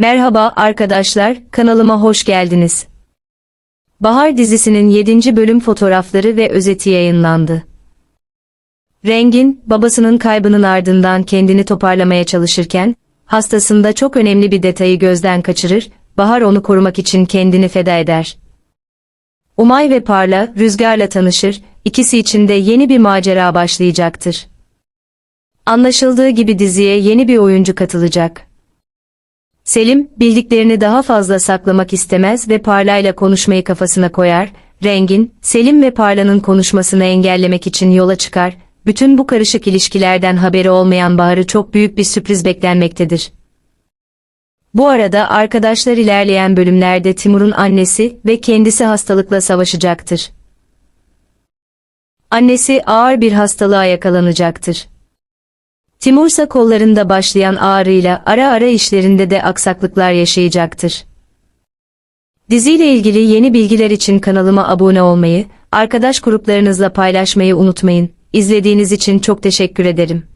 Merhaba arkadaşlar, kanalıma hoş geldiniz. Bahar dizisinin 7. bölüm fotoğrafları ve özeti yayınlandı. Rengin, babasının kaybının ardından kendini toparlamaya çalışırken, hastasında çok önemli bir detayı gözden kaçırır, Bahar onu korumak için kendini feda eder. Umay ve Parla, Rüzgar'la tanışır, ikisi için de yeni bir macera başlayacaktır. Anlaşıldığı gibi diziye yeni bir oyuncu katılacak. Selim, bildiklerini daha fazla saklamak istemez ve Parla'yla konuşmayı kafasına koyar, Rengin, Selim ve Parla'nın konuşmasını engellemek için yola çıkar, bütün bu karışık ilişkilerden haberi olmayan Bahar'ı çok büyük bir sürpriz beklenmektedir. Bu arada arkadaşlar ilerleyen bölümlerde Timur'un annesi ve kendisi hastalıkla savaşacaktır. Annesi ağır bir hastalığa yakalanacaktır. Timur ise kollarında başlayan ağrıyla ara ara işlerinde de aksaklıklar yaşayacaktır. Diziyle ilgili yeni bilgiler için kanalıma abone olmayı, arkadaş gruplarınızla paylaşmayı unutmayın. İzlediğiniz için çok teşekkür ederim.